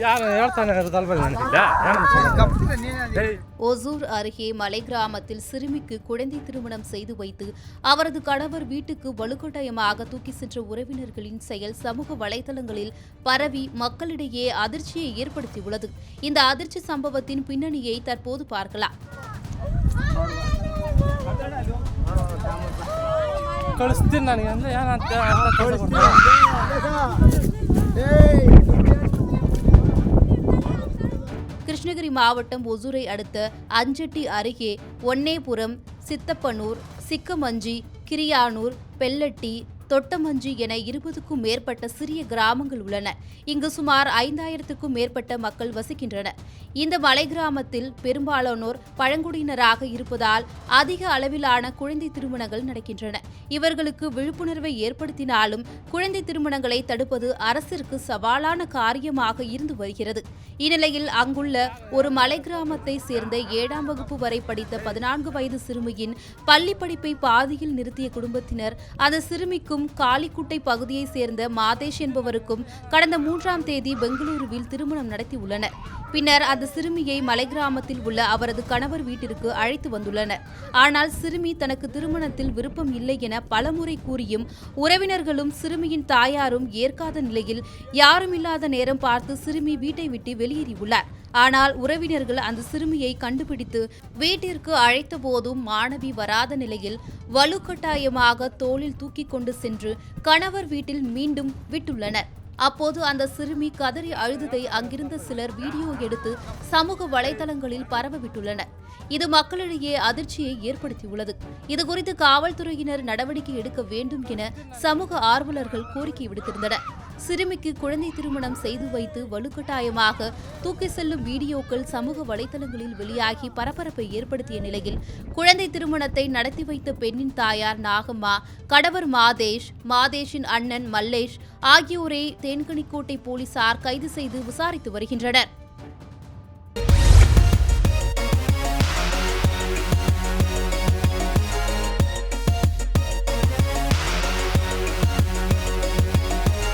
ಯಾರು ಹೇಳ್ತಾನೆ ಇರೋದಲ್ವ ನನಗಿಲ್ಲ ಏನು ஒசூர் அருகே மலை கிராமத்தில் சிறுமிக்கு குழந்தை திருமணம் செய்து வைத்து அவரது கணவர் வீட்டுக்கு வலுக்கட்டாயமாக தூக்கி சென்ற உறவினர்களின் செயல் சமூக வலைதளங்களில் பரவி மக்களிடையே அதிர்ச்சியை ஏற்படுத்தியுள்ளது இந்த அதிர்ச்சி சம்பவத்தின் பின்னணியை தற்போது பார்க்கலாம் ಕಳಿಸ್ತೀನಿ ನನಗೆ ಅಂದ್ರೆ ಏನಂತ கிருஷ்ணகிரி மாவட்டம் ஒசூரை அடுத்த அஞ்சட்டி அருகே ஒன்னேபுரம் சித்தப்பனூர் சிக்கமஞ்சி கிரியானூர் பெல்லட்டி தொட்டமஞ்சி என இருபதுக்கும் மேற்பட்ட சிறிய கிராமங்கள் உள்ளன. இங்கு சுமார் ஐந்தாயிரத்துக்கும் மேற்பட்ட மக்கள் வசிக்கின்றனர். இந்த மலை கிராமத்தில் பெரும்பாலானோர் பழங்குடியினராக இருப்பதால் அதிக அளவிலான குழந்தை திருமணங்கள் நடக்கின்றன. இவர்களுக்கு விழிப்புணர்வை ஏற்படுத்தினாலும் குழந்தை திருமணங்களை தடுப்பது அரசிற்கு சவாலான காரியமாக இருந்து வருகிறது. இந்நிலையில் அங்குள்ள ஒரு மலை கிராமத்தை சேர்ந்த ஏழாம் வகுப்பு வரை படித்த பதினான்கு வயது சிறுமியின் பள்ளி படிப்பை பாதியில் நிறுத்திய குடும்பத்தினர் அந்த சிறுமிக்கும் காலிக்குட்டை பகுதியைச் சேர்ந்த மாதேஷ் என்பவருக்கும் கடந்த மூன்றாம் தேதி பெங்களூருவில் திருமணம் நடத்தியுள்ளனர். பின்னர் அந்த சிறுமியை மலை கிராமத்தில் உள்ள அவரது கணவர் வீட்டிற்கு அழைத்து வந்துள்ளனர். ஆனால் சிறுமி தனக்கு திருமணத்தில் விருப்பம் இல்லை என பலமுறை கூறியும் உறவினர்களும் சிறுமியின் தாயாரும் ஏற்காத நிலையில் யாரும் இல்லாத நேரம் பார்த்து சிறுமி வீட்டை விட்டு வெளியேறியுள்ளார். ஆனால் உறவினர்கள் அந்த சிறுமியை கண்டுபிடித்து வீட்டிற்கு அழைத்த போதும் மாணவி வராத நிலையில் வலுக்கட்டாயமாக தோளில் தூக்கி கொண்டு சென்று கணவர் வீட்டில் மீண்டும் விட்டுள்ளனர். அப்போது அந்த சிறுமி கதறி அழுததை அங்கிருந்த சிலர் வீடியோ எடுத்து சமூக வலைதளங்களில் பரவவிட்டுள்ளனர். இது மக்களிடையே அதிர்ச்சியை ஏற்படுத்தியுள்ளது. இதுகுறித்து காவல்துறையினர் நடவடிக்கை எடுக்க வேண்டும் என சமூக ஆர்வலர்கள் கோரிக்கை விடுத்திருந்தனர். சிறுமிக்கு குழந்தை திருமணம் செய்து வைத்து வலுக்கட்டாயமாக தூக்கி செல்லும் வீடியோக்கள் சமூக வலைதளங்களில் வெளியாகி பரபரப்பை ஏற்படுத்திய நிலையில் குழந்தை திருமணத்தை நடத்தி வைத்த பெண்ணின் தாயார் நாகம்மா கடவர் மாதேஷ் மாதேஷின் அண்ணன் மல்லேஷ் ஆகியோரை தேன்கனிக்கோட்டை போலீசார் கைது செய்து விசாரித்து வருகின்றனர்.